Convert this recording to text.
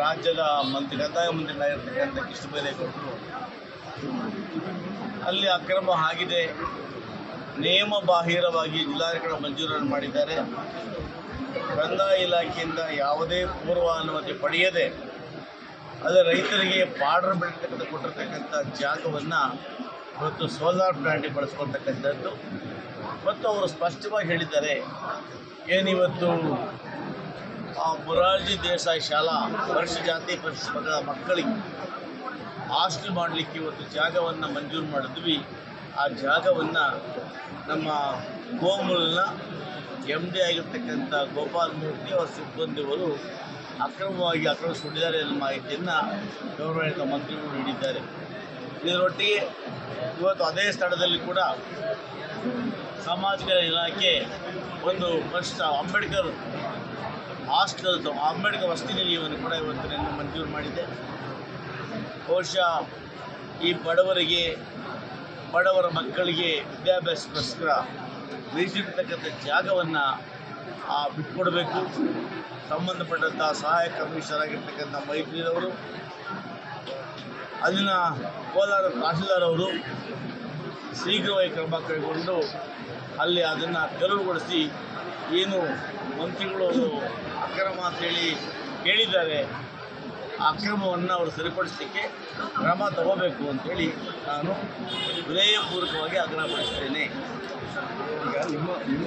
ರಾಜ್ಯದ ಮಂತ್ರಿ ಕಂದಾಯ ಮಂತ್ರಿಗಳಾಗಿರ್ತಕ್ಕಂಥ ಕೃಷ್ಣ ಬೈರೇಗೌಡರು ಅಲ್ಲಿ ಅಕ್ರಮ ಆಗಿದೆ. ನಿಯಮ ಬಾಹಿರವಾಗಿ ಜಿಲ್ಲಾಧಿಕಾರಿ ಮಂಜೂರನ್ನು ಮಾಡಿದ್ದಾರೆ. ಕಂದಾಯ ಇಲಾಖೆಯಿಂದ ಯಾವುದೇ ಪೂರ್ವ ಅನುಮತಿ ಪಡೆಯದೆ ಅದೇ ರೈತರಿಗೆ ಬಾರ್ಡರ್ ಬೆಳೀತಕ್ಕಂಥ ಕೊಟ್ಟಿರ್ತಕ್ಕಂಥ ಜಾಗವನ್ನು ಇವತ್ತು ಸೋಲಾರ್ ಪ್ಲಾಂಟಿಗೆ ಬಳಸ್ಕೊಳ್ತಕ್ಕಂಥದ್ದು. ಮತ್ತು ಅವರು ಸ್ಪಷ್ಟವಾಗಿ ಹೇಳಿದ್ದಾರೆ, ಏನಿವತ್ತು ಆ ಮೊರಾರ್ಜಿ ದೇಸಾಯಿ ಶಾಲಾ ಪರಿಶಿಷ್ಟ ಜಾತಿ ಪರಿಶಿಷ್ಟ ಮಕ್ಕಳಿಗೆ ಹಾಸ್ಟೆಲ್ ಮಾಡಲಿಕ್ಕೆ ಇವತ್ತು ಜಾಗವನ್ನು ಮಂಜೂರು ಮಾಡಿದ್ವಿ. ಆ ಜಾಗವನ್ನು ನಮ್ಮ ಗೋಮೂಲನ ಎಂ ಡಿ ಆಗಿರ್ತಕ್ಕಂಥ ಗೋಪಾಲ್ ಮೂರ್ತಿ ಅವರ ಸಿಬ್ಬಂದಿಗಳು ಅಕ್ರಮವಾಗಿ ಆಕ್ರಮಿಸಿಕೊಂಡಿದ್ದಾರೆ ಎನ್ನುವ ಮಾಹಿತಿಯನ್ನು ಗೌರವಾನ್ವಿತ ಮಂತ್ರಿಗಳು ನೀಡಿದ್ದಾರೆ. ಇದರೊಟ್ಟಿಗೆ ಇವತ್ತು ಅದೇ ಸ್ಥಳದಲ್ಲಿ ಕೂಡ ಸಾಮಾಜಿಕ ಇಲಾಖೆ ಒಂದು ಫಸ್ಟ್ ಅಂಬೇಡ್ಕರ್ ಹಾಸ್ಟೆಲ್ ಅಂಬೇಡ್ಕರ್ ವಸತಿ ನಿಲಯವನ್ನು ಕೂಡ ಇವತ್ತಿನಿಂದ ಮಂಜೂರು ಮಾಡಿದೆ. ಬಹುಶಃ ಈ ಬಡವರಿಗೆ, ಬಡವರ ಮಕ್ಕಳಿಗೆ ವಿದ್ಯಾಭ್ಯಾಸಕ್ಕೋಸ್ಕರ ಮೀಸಲಿರ್ತಕ್ಕಂಥ ಜಾಗವನ್ನು ಬಿಟ್ಕೊಡಬೇಕು. ಸಂಬಂಧಪಟ್ಟಂಥ ಸಹಾಯಕ ಕಮಿಷನರ್ ಆಗಿರ್ತಕ್ಕಂಥ ಮೈತ್ರಿರವರು, ಅಲ್ಲಿನ ಕೋಲಾರ ತಹಶೀಲ್ದಾರ್ ಅವರು ಶೀಘ್ರವಾಗಿ ಕ್ರಮ ಕೈಗೊಂಡು ಅಲ್ಲಿ ಅದನ್ನು ತೆರವುಗೊಳಿಸಿ ಏನು ಮಂತ್ರಿಗಳು ಅವರು ಅಕ್ರಮ ಅಂತೇಳಿ ಹೇಳಿದ್ದಾರೆ, ಆ ಅಕ್ರಮವನ್ನು ಅವರು ಸರಿಪಡಿಸಲಿಕ್ಕೆ ಕ್ರಮ ತಗೋಬೇಕು ಅಂತೇಳಿ ನಾನು ವಿನಯಪೂರ್ವಕವಾಗಿ ಆಗ್ರಹಪಡಿಸ್ತೇನೆ ಈಗ ನಿಮ್ಮ ನಿಮ್ಮ